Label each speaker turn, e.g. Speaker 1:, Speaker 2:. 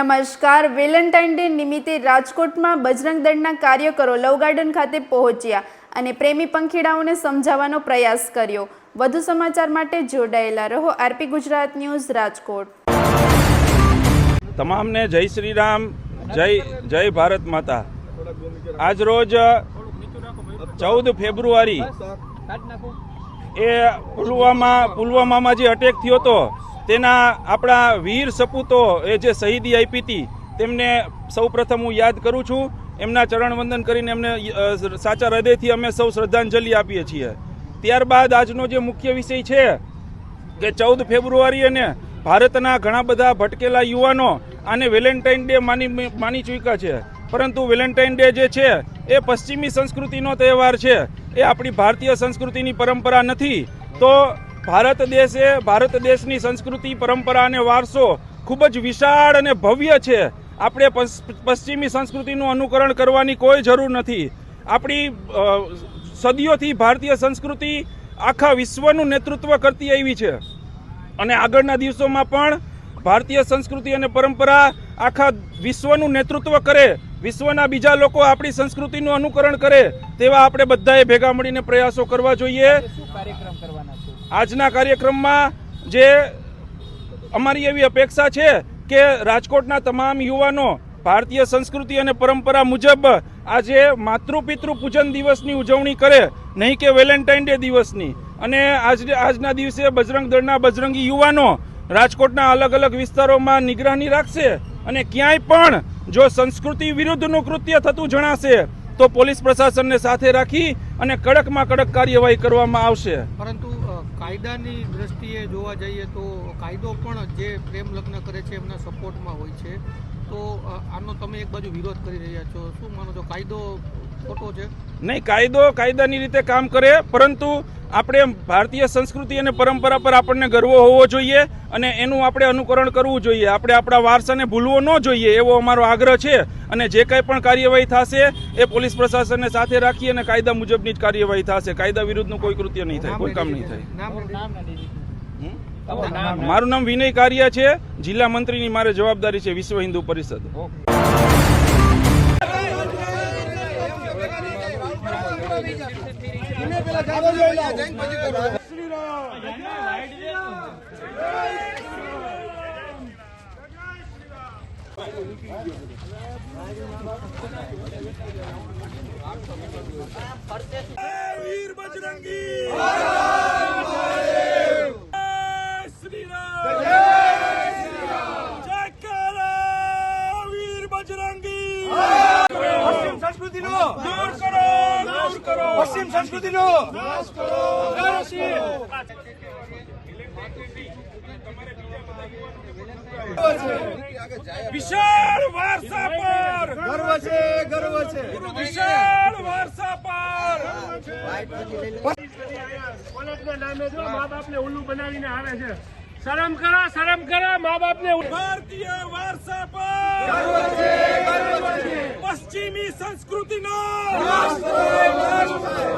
Speaker 1: નમસ્કાર. Valentine day નિમિત્તે રાજકોટમાં બજરંગ દળના કાર્યકરો લવ ગાર્ડન ખાતે પહોંચ્યા અને પ્રેમી પંખીડાઓને સમજાવવાનો પ્રયાસ કર્યો. વધુ સમાચાર માટે જોડાયેલા રહો. RP Gujarat news, Rajkot.
Speaker 2: તમામને જય શ્રી રામ, જય જય ભારત માતા. આજ રોજ ચૌદ ફેબ્રુઆરી એ પુલવામા, પુલવામામાં જે અટેક થયો હતો તેના આપણા વીર સપૂતો એ જે શહીદી આપી હતી, તેમને સૌપ્રથમ હું યાદ કરું છું. એમના ચરણ વંદન કરીને એમને સાચા હૃદયથી અમે સૌ શ્રદ્ધાંજલિ આપીએ છીએ. ત્યારબાદ આજનો જે મુખ્ય વિષય છે, કે ચૌદ ફેબ્રુઆરી અને ભારતના ઘણા બધા ભટકેલા યુવાનો આને વેલેન્ટાઇન ડે માની માની ચૂક્યા છે. પરંતુ વેલેન્ટાઇન ડે જે છે, એ પશ્ચિમી સંસ્કૃતિનો તહેવાર છે. એ આપણી ભારતીય સંસ્કૃતિની પરંપરા નથી. તો ભારત દેશે, ભારત દેશની સંસ્કૃતિ, પરંપરા અને વારસો ખૂબ જ વિશાળ અને ભવ્ય છે. આપણે પશ્ચિમી સંસ્કૃતિનું અનુકરણ કરવાની કોઈ જરૂર નથી. આપણી સદીઓથી ભારતીય સંસ્કૃતિ આખા વિશ્વનું નેતૃત્વ કરતી આવી છે. અને આગળના દિવસોમાં પણ ભારતીય સંસ્કૃતિ અને પરંપરા આખા વિશ્વનું નેતૃત્વ કરે, વિશ્વના બીજા લોકો આપણી સંસ્કૃતિનું અનુકરણ કરે, તેવા આપણે બધાએ ભેગા મળીને પ્રયાસો કરવા જોઈએ. આજના કાર્યક્રમમાં જે અમારી એવી અપેક્ષા છે કે રાજકોટના તમામ યુવાનો ભારતીય સંસ્કૃતિ અને પરંપરા મુજબ આજે માતૃપિતૃ પૂજન દિવસની ઉજવણી કરે, નહીં કે વેલેન્ટાઇન ડે દિવસની. અને આજ, આજના દિવસે બજરંગ દળના બજરંગી યુવાનો રાજકોટના અલગ અલગ વિસ્તારોમાં નિગરાની રાખશે અને ક્યાંય પણ જો સંસ્કૃતિ વિરુદ્ધનું કૃત્ય થતું જણાશે તો પોલીસ પ્રશાસનને સાથે રાખી અને કડકમાં કડક કાર્યવાહી કરવામાં આવશે.
Speaker 3: પરંતુ કાયદાની દ્રષ્ટિએ જોવા જઈએ તો કાયદો પણ જે પ્રેમ લગ્ન કરે છે એમના સપોર્ટમાં હોય છે. તો આનો તમે એક બાજુ વિરોધ કરી રહ્યા છો. શું માનો છો કાયદો ખોટો છે?
Speaker 2: નહીં કાયદો કાયદાની રીતે કામ કરે પરંતુ આપણે ભારતીય સંસ્કૃતિ અને પરંપરા પર આપણને ગર્વ હોવો જોઈએ અને એનું આપણે અનુકરણ કરવું જોઈએ. આપણે આપણા વારસાને ભૂલવો ન જોઈએ એવો અમારો આગ્રહ છે અને જે કંઈ પણ કાર્યવાહી થશે એ પોલીસ પ્રશાસનને સાથે રાખી અને કાયદા મુજબની જ કાર્યવાહી થશે. કાયદા વિરુદ્ધનું કોઈ કૃત્ય નહીં થાય કોઈ કામ નહીં થાય. મારું નામ વિનય કારિયા છે. જિલ્લા મંત્રીની મારે જવાબદારી છે વિશ્વ હિન્દુ પરિષદ. વીર બજરંગી શ્રી રામ. જય કાલા વીર બજરંગી.
Speaker 4: પશ્ચિમ સંસ્કૃતિનો.
Speaker 2: દૂર કરો દૂર કરો
Speaker 4: સંસ્કૃતિ નો
Speaker 2: વિશાળ વારસા પર
Speaker 4: ગર્વ છે ગર્વ છે
Speaker 2: વિશાળ વારસા પર
Speaker 5: કોલેજના નામે જો મા બાપને ઉલ્લુ બનાવીને આવે છે. શરમ કરો શરમ કરો મા બાપને
Speaker 2: ભારતીય વારસા પર। ગર્વ સંસ્કૃતિનો પશ્ચિમી સંસ્કૃતિનો સંસ્કૃતિ